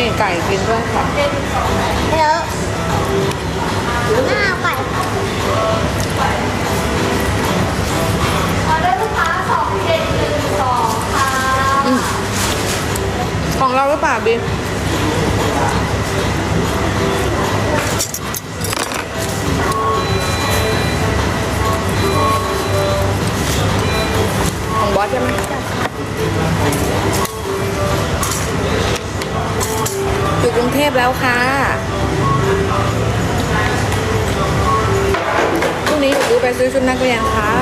นี่ไก่กินด้วยค่ะเดี๋ยวหน้าไก่ออเดอร์ลูกค้าสองเจ็ดหนึ่งสองค่ะของเราหรือเปล่าบีของบอสใช่ไหม อยู่กรุงเทพแล้วค่ะพรุ่งนี้หนูไปซื้อชุดนักเรียนค่ะ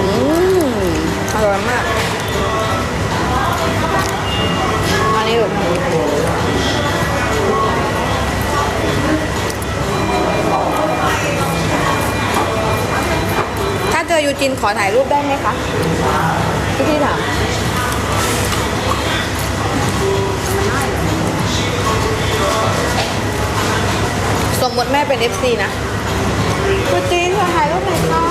อืมอร่อยมากอันนี้แบบถ้าเจอยูจินขอถ่ายรูปได้ไหมคะ เป็น FC นะยูจินขอถ่ายรูปหน่อยค่ะ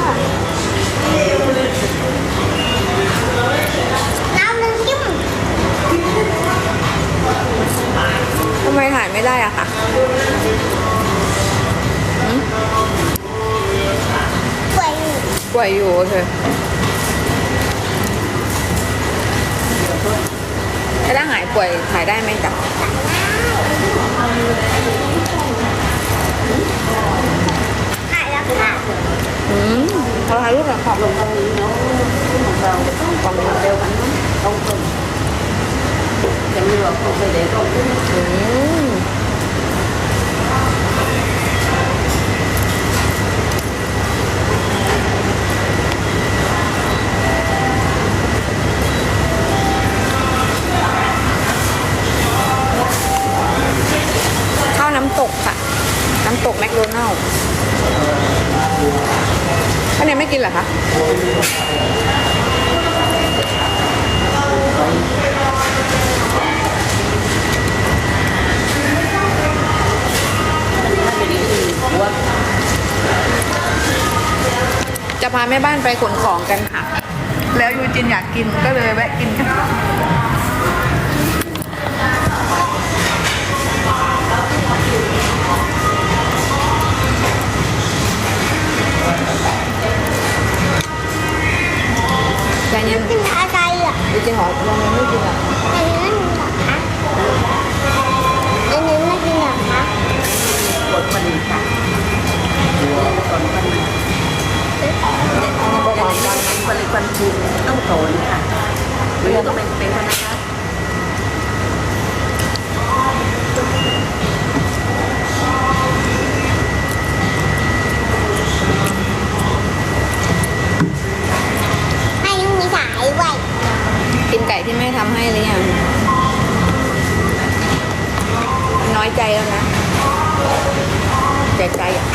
น้ำน้ำจิ้มทำไมถ่ายไม่ได้อะคะไก่ปล่อยอยู่โอเคถ้าหายป่วยถ่ายได้ไหมจ๊ะ อืมขอถ่ายรูปหน่อยค่ะตรงนี้เนาะของเราของเราเดียวกันเนาะตรงคนจะมีว่าของไปเด็กตรงนี้อืมข้าวน้ำตกค่ะ น้ำตกแมคโดนัลล์ ข้าวเหนียวไม่กินเหรอคะจะพาแม่บ้านไปขนของกันค่ะ แล้วยูจินอยากกินก็เลยแวะกินกัน ใจเย็นกินอะไรอะยูจินขอลองไม่กินอะอันนี้ไม่กินเหรอคะอันนี้ไม่กินเหรอคะปวดมันค่ะก่อนมันเอามาประจะกอบได้กันเป็นคนคูต้องโตนค่ะหรือต้องเป็นเป็นนะคะให้ยังมีสายไว้ กินไก่ที่แม่ทำให้หรือยังน้อยใจแล้วนะเสียใจอะ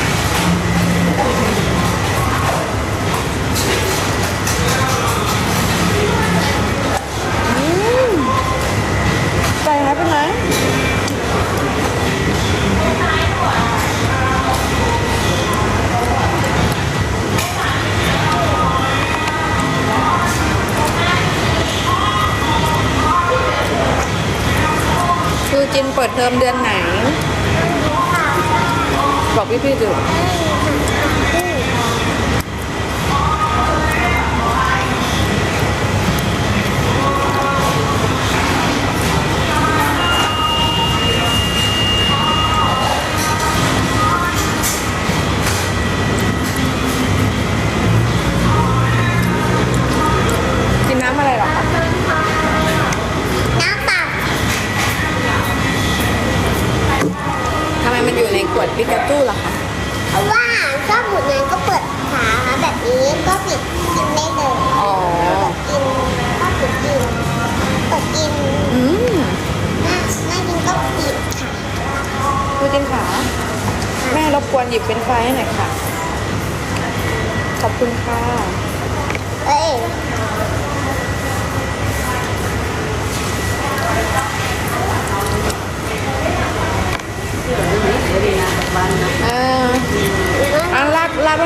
ปิดเทอมเดือนไหน บอกพี่พี่ดู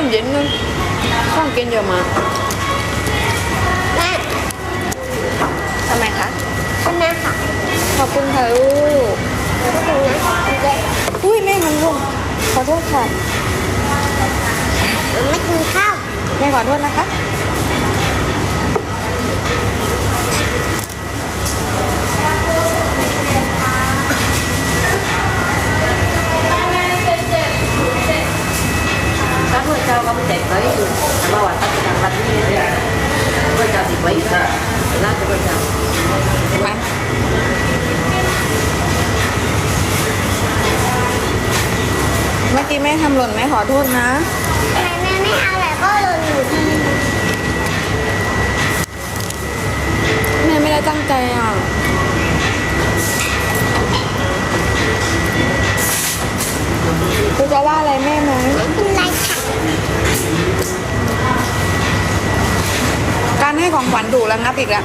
อนเย็นนึงข้องกินเยอะมาแม่ทำไมคะคุณแม่ค่ะ ขอบคุณค่ะลูกขอบคุณนะอุ้ยแม่มันลงขอโทษค่ะไม่กินข้าวแม่ขอโทษนะคะ các vợ chồng có đẹp với mà bảo tất cả vật như thế vợ chồng thì quấy ra ra cho vợ chồng มาเมื่อกี้แม่ทำหล่นไหมขอโทษนะแม่แม่ไม่เอาแต่ก็หล่นอยู่ดีแม่ไม่ได้ตั้งใจอะคุณจะว่าอะไรแม่ไหมไม่เป็นไรค่ะ การให้ของขวัญดูแล้วงับอีกแล้ว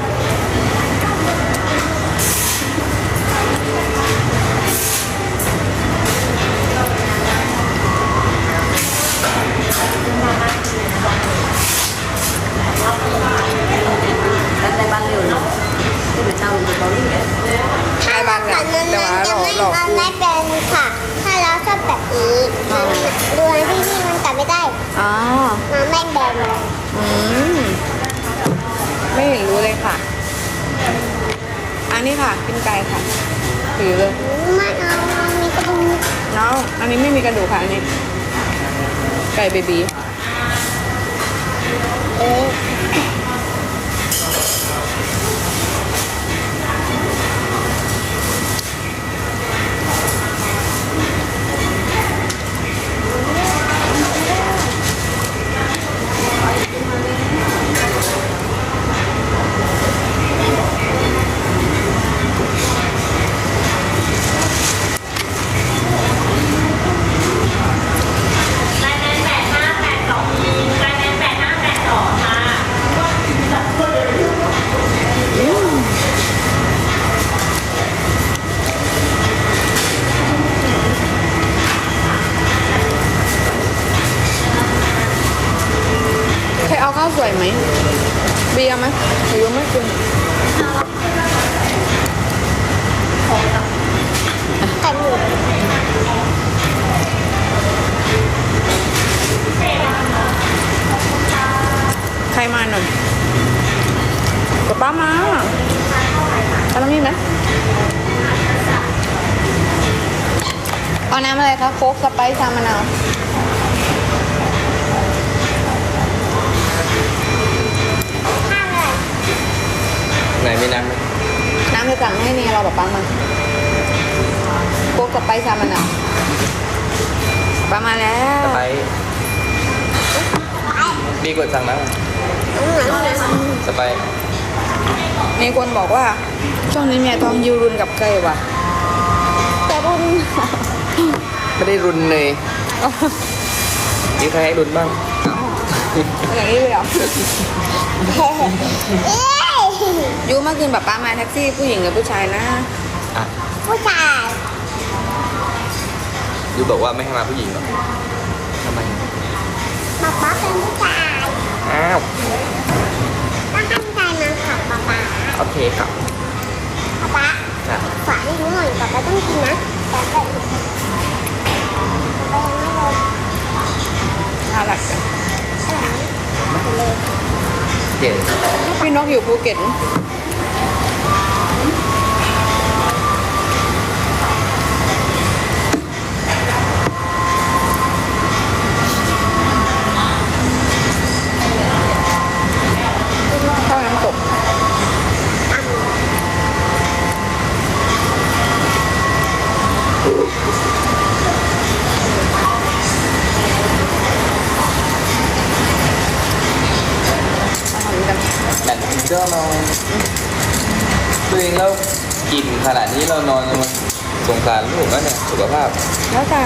ถือเลยไม่เอามันมีกระดูก เนาะอันนี้ไม่มีกระดูกค่ะอันนี้ ไก่เบบีเมาหน่อยกับป้ามาเอาน้ำมีไหมเอาน้ำอะไรคะโค้กสไปซ์ชามะนาวข้าวอะไรไหนมีน้ำไหมน้ำจะสั่งให้เนี่ยเราแบบป้ามาโค้กสไปซ์ชามะนาวป้ามาแล้วสไปซ์บีกดสั่งแล้วอืมน้ำเหลือง สไปซ์มีคนบอกว่า ช่วงนี้เมียท้องยูรุนกับไก่ว่ะ แต่บุญไม่ได้รุนเลยมีใครให้รุนบ้างอย่างนี้เลยเหรอเอ๊ะยูเมื่อคืนแบบป้ามาแท็กซี่ผู้หญิงหรือผู้ชายนะอะผู้ชายยูบอกว่าไม่ให้มาผู้หญิงหรอทำไมป๊าป๊าเป็นผู้ชาย อ้าวต้องตั้งใจมาค่ะป๊าป๊าโอเคครับป๊าป๊าครับฝากให้รู้หน่อยป๊าป๊าต้องกินนะแต่ก็อีกป๊าป๊ายังไม่ลงน่ารักจังเจ็ดพี่นกอยู่ภูเก็ตเข้าน้ำตก มาทำกัน แบตเจ้านอนตัวเองแล้วกินขนาดนี้เรานอนมันสงสารลูกนะเนี่ย สุขภาพแล้วแต่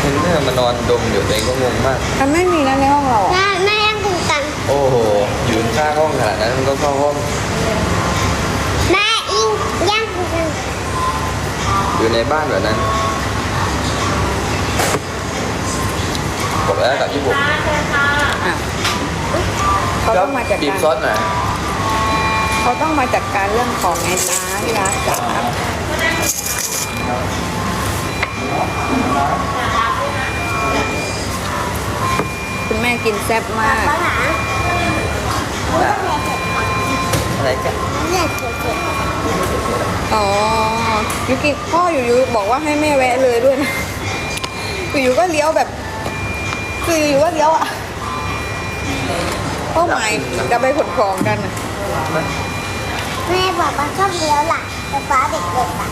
เห็นเนี่ยมันนอนดมอยู่ตัวเองก็งงมาก มันไม่มีนะในห้องเราอะแม่แม่ยังกินกัน โอ้โหอยู่ข้างห้องขนาดนั้นมันก็เข้าห้องแม่อิงย่างกินกันอยู่ในบ้านแบบนั้นบอกแล้วกับญี่ปุ่นค่ะเชิญค่ะอะเขาต้องมาจัดบีบการซอสหน่อยเขาต้องมาจัดการเรื่องของไอ้น้าที่รักจ๋า คุณแม่กินแซ่บมากป้าหนาอะไรกันเลือดเผ็ดอ๋อยูกิพ่ออยู่ๆบอกว่าให้แม่แวะเลยด้วยนะอยู่ๆก็เลี้ยวแบบ คืออยู่ๆก็เลี้ยวอะเป้าหมายจะไปขนของกันอะๆแม่บอกว่าชอบเลี้ยวหลังแต่ป้าเด็กๆอะ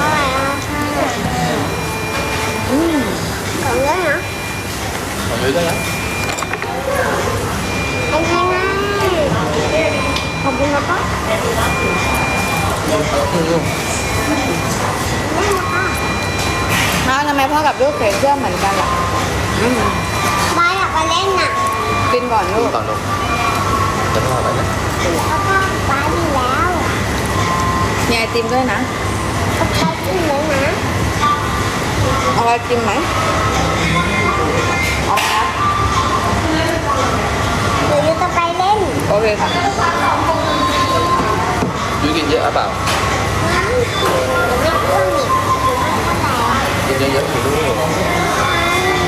อะไรอะอืมของเยอะนะผมรู้ตัวแล้วไอ้แม่นะขอบคุณนะป้าแม่นะป้าอ้าวทำไมพ่อกับลูกเขียนเสื้อเหมือนกันล่ะอืมป้าอยากไปเล่นน่ะกินก่อนลูก ต่อลงจะต้องอะไรนะแล้วก็ป้าดีแล้ว มีไอติมด้วยนะ อาไอติมไหมเอาครับเดี๋ยวยูจะไปเล่นโอเคค่ะยูกินเยอะหรือเปล่าน้ำแม่อ้วนอีกกินเยอะๆอยู่ลูก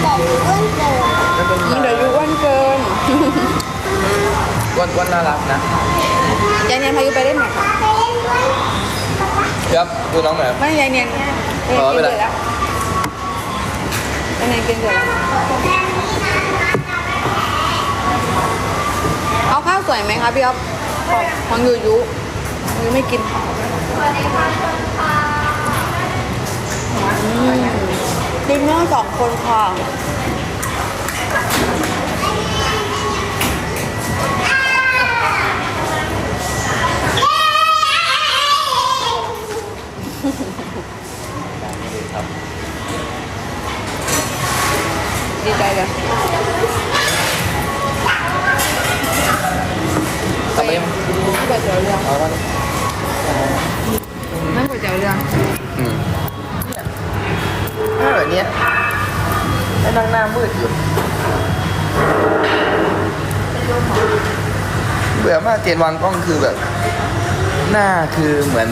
แต่ยูอ้วนเกินไม่เป็นเดี๋ยวยูอ้วนเกินวันวันน่ารักนะยายเนียนพายุไปเล่นไหนอยค่ะไปเล่นด้วยครับดูน้องหน่อยไม่ยายเนียนยายเนียนอ๋อกินไม่เส เป็นไรร็จแล้วยายเนียนกินเสร็จแล้วเอาข้าวสวยไหมคะพี่อ๊อฟของของยูยูยูไม่กินอืมกินเนื้อสองคนค่ะ ดีใจเลยทำไมก๋วยเตี๋ยวเรือเอาวะนั่นก๋วยเตี๋ยวเรืออืมเนี่ยแบบเนี้ยไอ้นั่งหน้ามืดอยู่เบื่อมากเจนวางกล้องคือแบบ หน้าคือเหมือน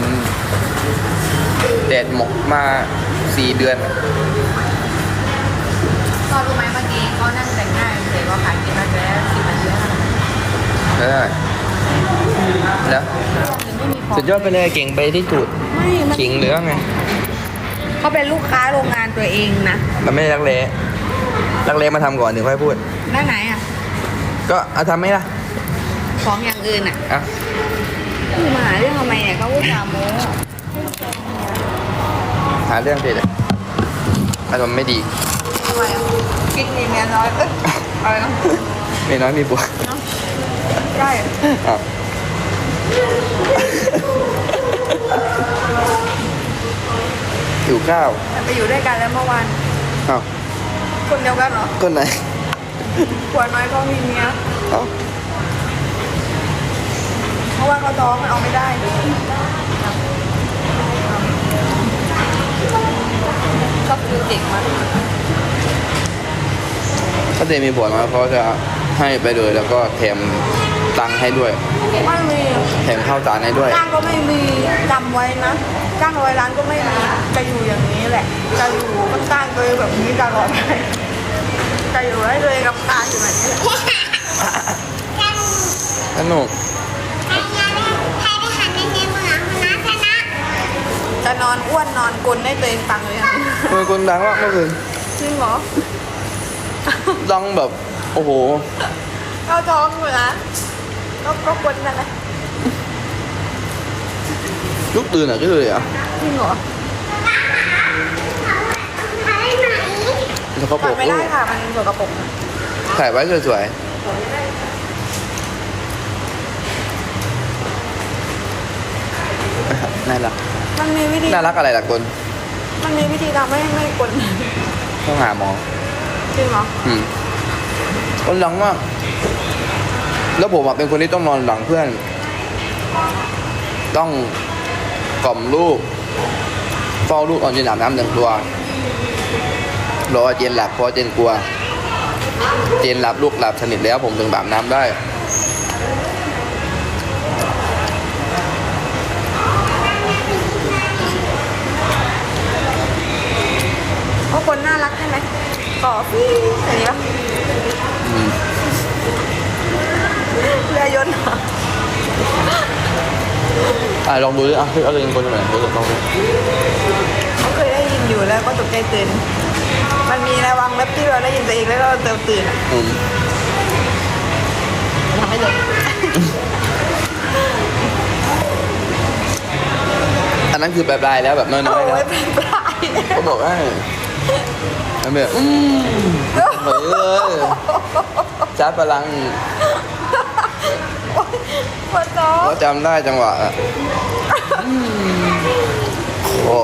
แดดหมกมาสี่เดือนอะ ก็รู้ไหมเมื่อกี้เขานั่งแต่งหน้าเฉยๆว่าขายกินมาแล้วกินมาเยอะเออแล้วไม่มีของสุดยอดไปเลยเก่งไปที่จุดไม่มันขิงเหลือไงเขาเป็นลูกค้าโรงงานตัวเองนะมันไม่ได้รักเละรักเละมาทำก่อนถึงค่อยพูด ด้านไหนอะ ก็เอาทำไหมล่ะของอย่างอื่นอะอะคือมาหาเรื่องทำไมเนี่ยเขาพูดจาโม้หาเรื่องเด็ดอะอารมณ์ไม่ดี ทำไมอะกินมีเมียน้อยเอ้ยอะไรนะไม่น้อยมีบัวใช่อ้าวหิวข้าวแต่ไปอยู่ด้วยกันแล้วเมื่อวานอ้าวคนเดียวกันเหรอคนไหนขวดน้อยก็มีเมียเอ้าเพราะว่าเขาท้องเอาไม่ได้ก็คือเด็กมาก ถ้าเจมีบัวน้อยเขาจะให้ไปเลยแล้วก็แถมตังค์ให้ด้วยไม่มีแถมข้าวสารให้ด้วย จ้างก็ไม่มีจำไว้นะจ้างร้อยล้านก็ไม่มีจะอยู่อย่างนี้แหละ จะอยู่ข้างๆตัวเองแบบนี้ตลอดไปจะอยู่ให้ตัวเองกับตาอยู่แบบนี้แหละสนุกใครจะได้ใครได้หันในเกมเมืองชนะชนะจะนอนอ้วนนอนกลนให้ตัวเองฟังเลยอะเมื่อคนดังมากเมื่อคืนจริงเหรอ ดังแบบ โอ้โห เข้าท้องอยู่นะก็ก็กลนนั่นแหละลุกตื่นอะก็เลยอะจริงเหรอใครไหนแล้วเขาบถ่าอยกไม่ได้ค่ะ มันสกปรกถ่ายไว้สวยๆน่ารักมันมีวิธี น่ารักอะไรล่ะคนมันมีวิธีทำให้ไม่กลนต้องหาหมอ จริงเหรออืมคนดังมาก แล้วผมอะเป็นคนที่ต้องนอนหลังเพื่อน ต้องกล่อมลูกเฝ้าลูกตอนเจนอาบน้ำหนึ่งตัว รอเจนหลับเพราะเจนกลัว เจนหลับลูกหลับสนิทแล้ว ผมถึงอาบน้ำได้ เพราะคนน่ารักใช่ไหมใต่อฟี่อย่างนี้ปะอืมเรือยนต์เหรออะลองดูดิอะเอาเลยคนตรงไหนลองดูเขาเคยได้ยินอยู่แล้วก็ตกใจตื่น มันมีระวังแบบที่เราได้ยินตัวเองแล้วเราเติมตื่นอะอืมทำให้เลยอันนั้นคือแบบลายแล้วแบบน้อยๆโอ้แล้วยเป็นปลาย เขาบอกว่า มันแบบอืมเฮ้ยชาร์จพลังปวดท้องเขาจำได้จังหวะอะอืมโอ้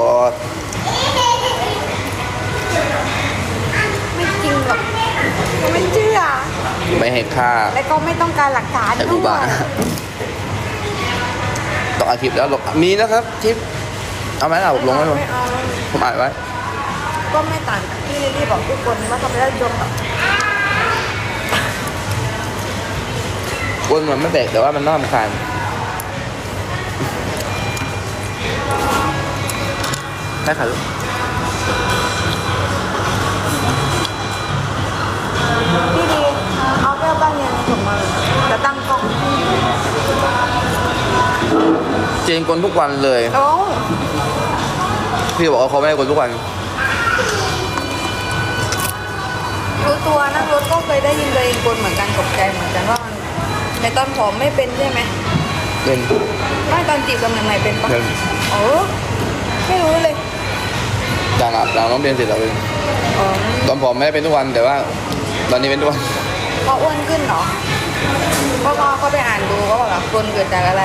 ไม่จริงหรอกเขาไม่เชื่อ ไม่ให้ค่าและก็ไม่ต้องการหลักฐานแต่ด้ดูวยบ้าต่ออาคลิปแล้วหรอกมีนะครับทิปเอาไหมล่ะผมลงไว้ผมไม่เอาผมอ่านไว้ ก็ไม่ต่างจากที่ลิลลี่บอกทุกคนว่าทำไม่ได้ยมแบบก้นมันไม่แตกแต่ว่ามันน่ารำคาญได้ค่ะลูกพี่ดีเอาแก้วบ้านเย็นส่งมาจะตั้งกล้องเจนกลทุกวันเลย โอ้พี่บอกว่าเขาไม่ให้กลทุกวัน ตัวนั่งรถก็เคยได้ยินตัวเองกลเหมือนกันตกใจเหมือนกันว่ามันในตอนผอมไม่เป็นใช่ไหมเป็นไม่ตอนจีบกันใหม่ๆเป็นปะเป็นโอ้ไม่รู้เลยดังอะดังน้องเรียนเสร็จแล้วเป็นอ๋อตอนผมไม่ได้เป็นทุกวันแต่ว่า ตอนนี้เป็นทุกวันเพราะอ้วนขึ้นเหรอเพราะว่าเขาไปอ่านดูก็บอกว่ากลเกิดจากอะไร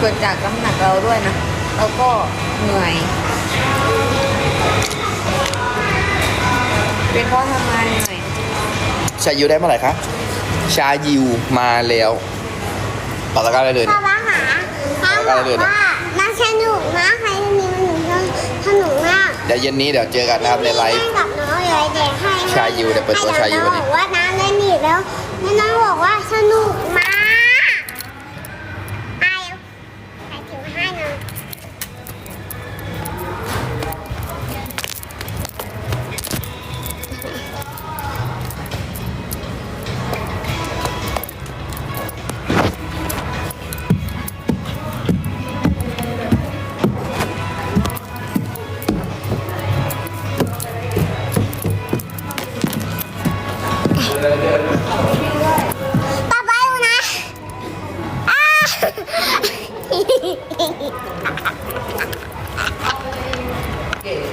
เกิดจากน้ำหนักเราด้วยนะแล้วก็เหนื่อย เป็นเพราะทำงานเหนื่อย ชายิวได้เมื่อไหร่คะชายิวมาแล้วต่อตะกร้าได้เลยป้าป้าหาป้าบอกว่าน่าสนุกมากใครมีมันหนูสนุกมากเดี๋ยวเย็นนี้เดี๋ยวเจอกันนะครับในไลฟ์แม่กับน้องเลยเด็กให้ชายูเดี๋ยวเปิดตัวชายูให้วันนี้น้องบอกว่าน้ำเล่นอีกแล้วแล้วน้องบอกว่าสนุกมาก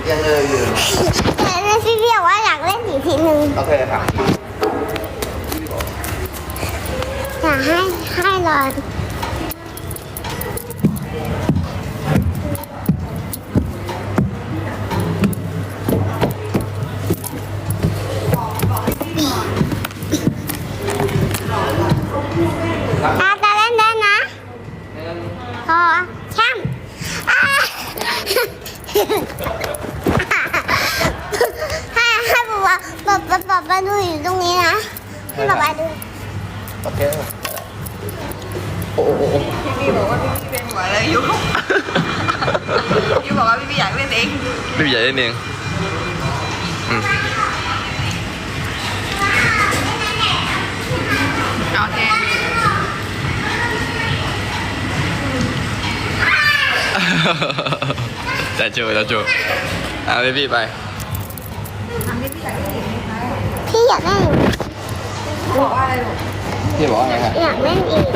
ยังเลยอยู่แต่ในพี่เรียกว่าอยากเล่นอีกทีหนึ่งโอเคค่ะอยากให้ให้รอน โอ้โหพี่พี่บอกว่าพี่พี่เป็นหัวอะไรอยู่พี่บอกว่าพี่พี่อยากเล่นเองไม่ใหญ่ได้เองอืมเอาแทนจะจูจะจูเอาพี่พี่ไหมคะพี่อยากเล่นอีกบอกว่าอะไรลูกพี่บอกว่าไงครับอยากเล่นอีก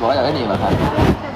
บอกว่าอยากได้หนีเหรอครับ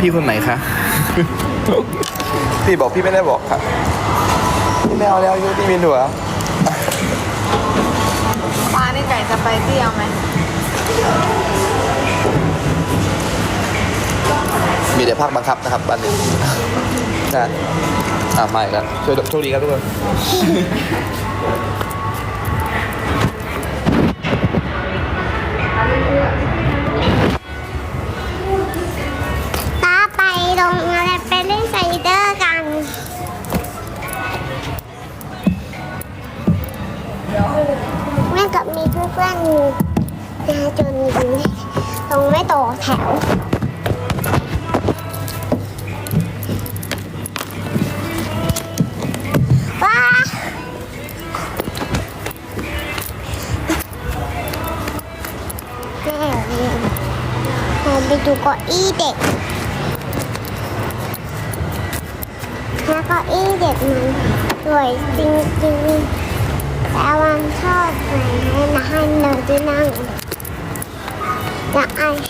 พี่คนไหนคะ พี่บอกพี่ไม่ได้บอกค่ะพี่ไม่เอาแล้วยูพี่มีหัวปลานี่ไก่จะไปเที่ยวไหมมีแต่ภาคบังคับนะครับบ้านนี้นะอ่ามาอีกแล้วโชคโชคดีครับทุกคน เพื่อนๆอยู่นะจนตรงไม่ต่อแถวว้าแม่เราไปดูเก้าอี้เด็กแล้วเก้าอี้เด็กมันสวยจริงๆ แต่วันชอบไหนให้นะให้เราจะนั่งอยากไอ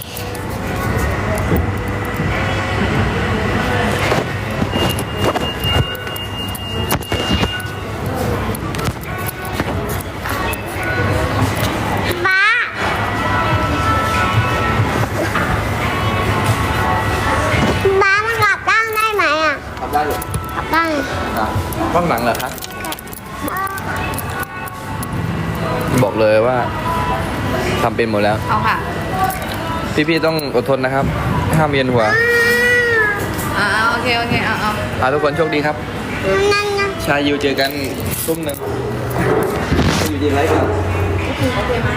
เป็นหมดแล้ว เอาค่ะ พี่ๆต้องอดทนนะครับ ห้ามเวียนหัวอ่าโอเคโอเคเอาเอาอ่าทุกคนโชคดีครับ นั่นนะชายยูเจอกันทุ่มหนึ่งอยู่ดีไรกัน โอเคไหม